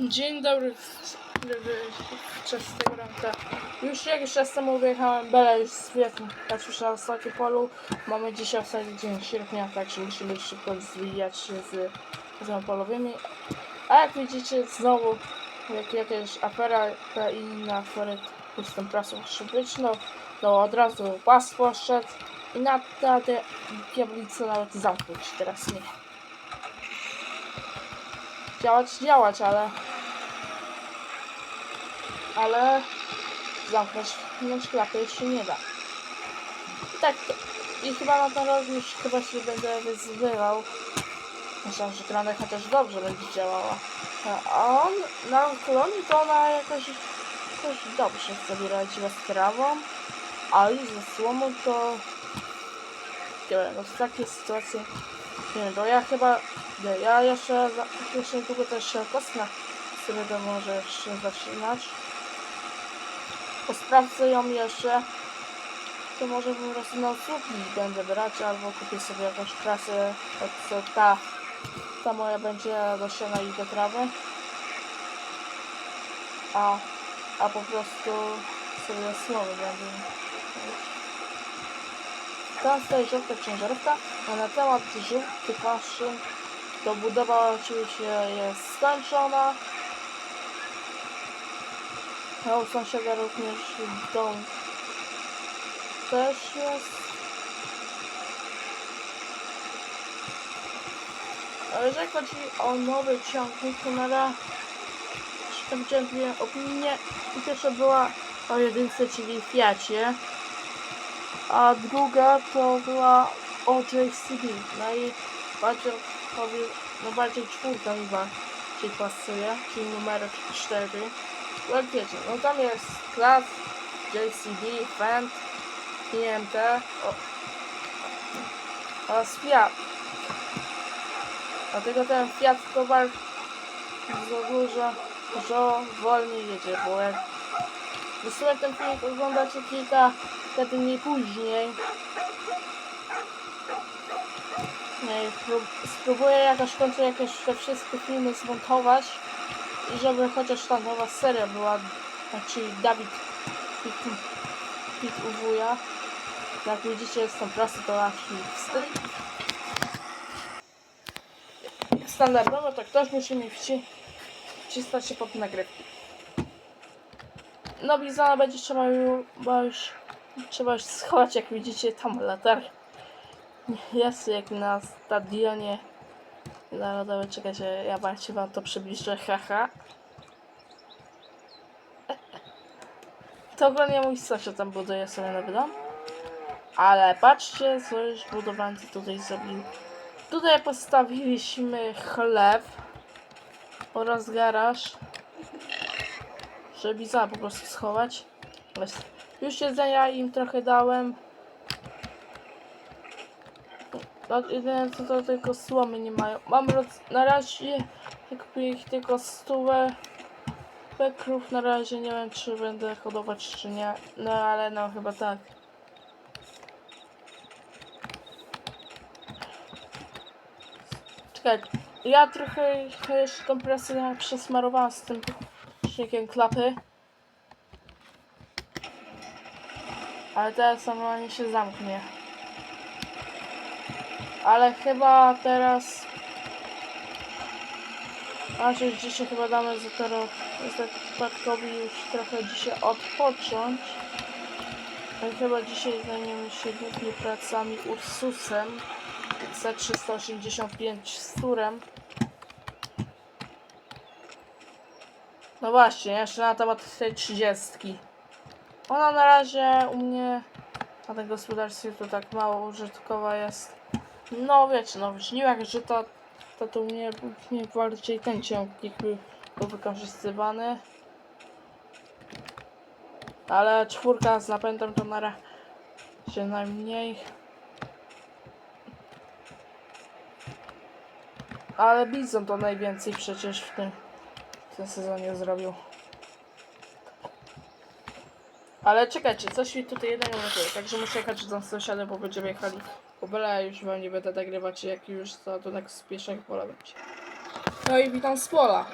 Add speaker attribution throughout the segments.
Speaker 1: Dzień dobry, wczes tego ranka. Już jakiś czas temu wyjechałem, Bela już z wieku, jak na ostatnim polu. Mamy dzisiaj ostatni dzień sierpnia, także musimy szybko zwijać się z, z polowymi. A jak widzicie, znowu jak jakaś afera i inna afery z tą prasą szybyczną, no od razu pas poszedł i na tę diablicę nawet zamknąć teraz nie. Działać, działać, ale ale zamknąć no, klapy się nie da. I tak, i chyba na ten już chyba się będę wyzbywał. Myślę, że grana chociaż dobrze będzie działała. A on na kolonii to ona jakoś, jakoś dobrze sobie radziła z trawą, a już ze słomą to wiem, no w takiej sytuacji nie wiem, bo ja chyba nie, ja jeszcze, za- jeszcze długo też się kosmę sobie to może jeszcze zaczynać posprawdzę ją jeszcze, to może po prostu na usługi będę brać, albo kupię sobie jakąś klasę, jak co ta, ta moja będzie do siana i do trawy. A, a po prostu sobie słowy będę. Tam stoi żółta ciężarówka, a na temat żółtych maszyn to budowa oczywiście jest skończona. A u sąsiada również dom też jest. Ale jeżeli chodzi o nowy ciągnik, to na razie tam widziałem dwie opinie. I Pierwsza była o jedynce, czyli Fiacie, a druga to była o JCB. No i powie, no bardziej czwórka mi bardziej pasuje, czyli numer 4. Jak wiecie, no tam jest klas, JCB, Fend, IMT o, oraz Fiat. Dlatego ten Fiat to bardzo dużo, że wolniej jedzie, bo jak w sumie ten filmik oglądacie kilka dni później, spróbuję jakoś w końcu jakieś te wszystkie filmy zmontować i żeby chociaż ta nowa seria była, znaczy Dawid Pit, Pit u wuja. Jak widzicie jest tą prasę to wstyd. Standardowo to ktoś musi mi wci wciskać się pod nagrywki. No Bizona będzie trzeba już trzeba już schować jak widzicie tam latarkę. Jest jak na stadionie narodowym. Czekajcie, ja bardziej wam to przybliżę, haha. To ogólnie mój sąsiad tam buduje sobie nowy dom. Ale patrzcie, co już budowlancy tutaj zrobili. Tutaj postawiliśmy chleb oraz garaż, żeby za po prostu schować. Już jedzenia im trochę dałem. No, jedyne co to tylko słomy nie mają. Mam roz... na razie ich tylko stówę. Pekrów na razie nie wiem czy będę hodować czy nie. No ale no chyba tak. Czekaj, ja trochę jeszcze tą presję przesmarowałam z tym śniegiem klapy. Ale teraz normalnie się zamknie. Ale chyba teraz... Aż już dzisiaj chyba damy za teraz Bartkowi już trochę dzisiaj odpocząć. Ale chyba dzisiaj zajmiemy się głównie pracami Ursusem. C385 z turem. No właśnie, jeszcze na temat tej 30. Ona na razie u mnie na tym gospodarstwie to tak mało użytkowa jest. No wiecie, no w żniwach żyta to, to u mnie, mnie bardziej ten ciągnik był wykorzystywany. Ale czwórka z napędem to na razie najmniej. Ale Bizon to najwięcej przecież w tym, w tym sezonie zrobił. Ale czekajcie, coś mi tutaj jednego brakuje, także muszę jechać do sąsiada, bo będziemy jechali. Byle już wam nie będę nagrywać, jak już to, to tak z pierwszego pola będzie. No i witam z pola.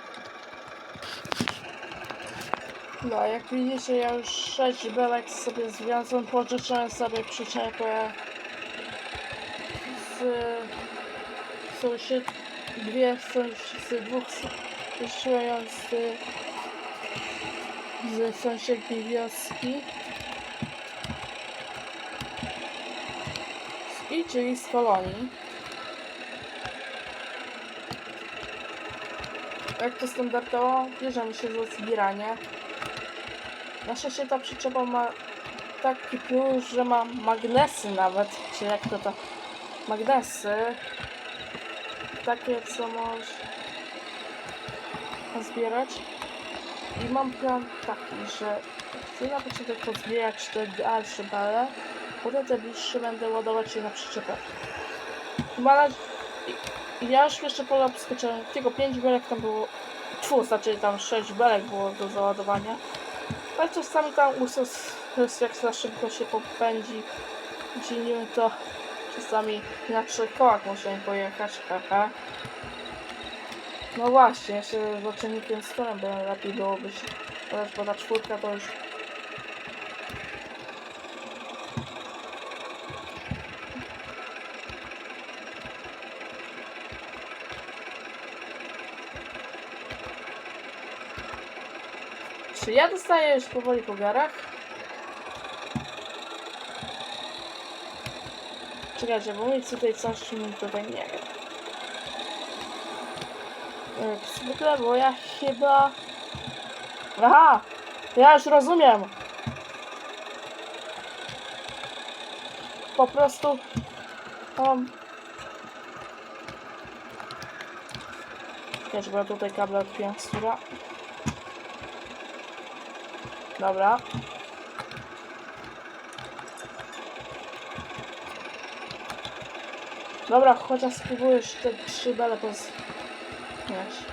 Speaker 1: No, jak widzicie, ja już 6 belek sobie związłem, pożyczyłem sobie przyczepę z sąsied... dwie sąsied... z dwóch pożyczyłem z, z sąsiedniej wioski czyli z kolonii. Jak to standardowo, bierzemy się za zbieranie. Na szczęście ta przyczepa ma taki plus, że ma magnesy nawet, czy jak to to, magnesy, takie co można zbierać. I mam plan taki, że chcę na początek pozbierać te dalsze bale, potem te bliższe będę ładować je na przyczepę. Na... i- Ja już jeszcze pola skoczyłem, tylko 5 belek tam było, tfu, znaczy tam 6 belek było do załadowania. Ale czasami tam usos, jak za szybko się popędzi, dzielimy to czasami na trzech kołach musimy pojechać, haha. No właśnie, jeszcze z oczynnikiem stolem by lepiej byłoby się, ale ta czwórka to już Czy ja dostaję już powoli po garach? Czekajcie, bo mi tutaj coś mi tutaj nie wiem. Jak zwykle, bo ja chyba... Aha! Ja już rozumiem! Po prostu... Um... Wiesz, bo ja tutaj kable odpiłem z tura. Dobra. Dobra, chociaż spróbujesz te trzy bele poz... Wiesz.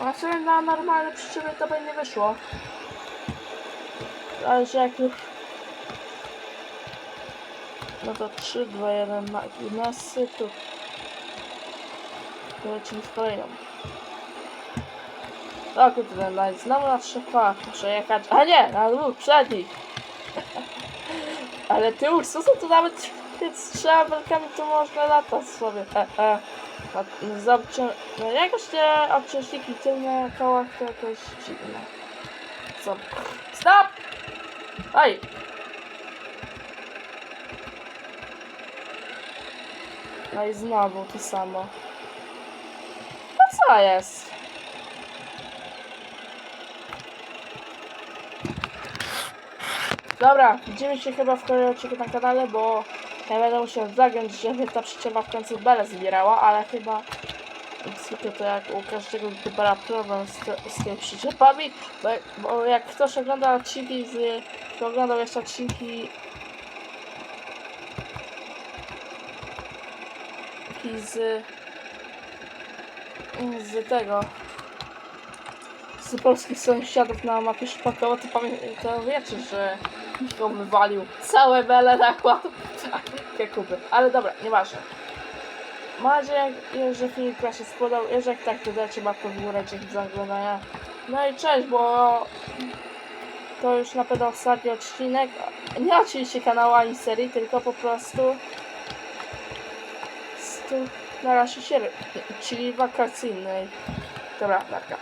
Speaker 1: A sobie na normalne przyczepy to by nie wyszło. Ale że jak już... No to 3, 2, 1 na gimnasty, tu... lecimy z kolejną. Kurde, no, znowu na trzech kołach muszę jechać. A nie, na dwóch przednich. Ale ty Ursusu to nawet z belkami to można latać sobie. E, e. A obcią... No jakoś te obciążniki tylne kołach to jakoś dziwne. Co? Stop! Oj! No i znowu to samo. To co jest? Dobra, widzimy się chyba w kolejnym odcinku na kanale, bo ja będę musiał zagiąć, żeby ta przyczepa w końcu belę zbierała, ale chyba zwykle to jak u każdego youtubera problem z, te- z tymi przyczepami, bo, bo jak ktoś ogląda odcinki z... kto oglądał jeszcze odcinki z z tego z polskich sąsiadów na mapie szpakowo, to, to wiecie, że Michał wywalił całe bele nakład. Takie kupy. Ale dobra, nieważne. Nadzieję, że Wam się spodobał. Jeżeli tak, to dajcie łapkę w górę, dzięki za oglądanie. No i cześć, bo to już na pewno ostatni odcinek. Nie oczywiście kanału ani serii, tylko po prostu stu na razie się, czyli wakacyjnej. Dobra, narka.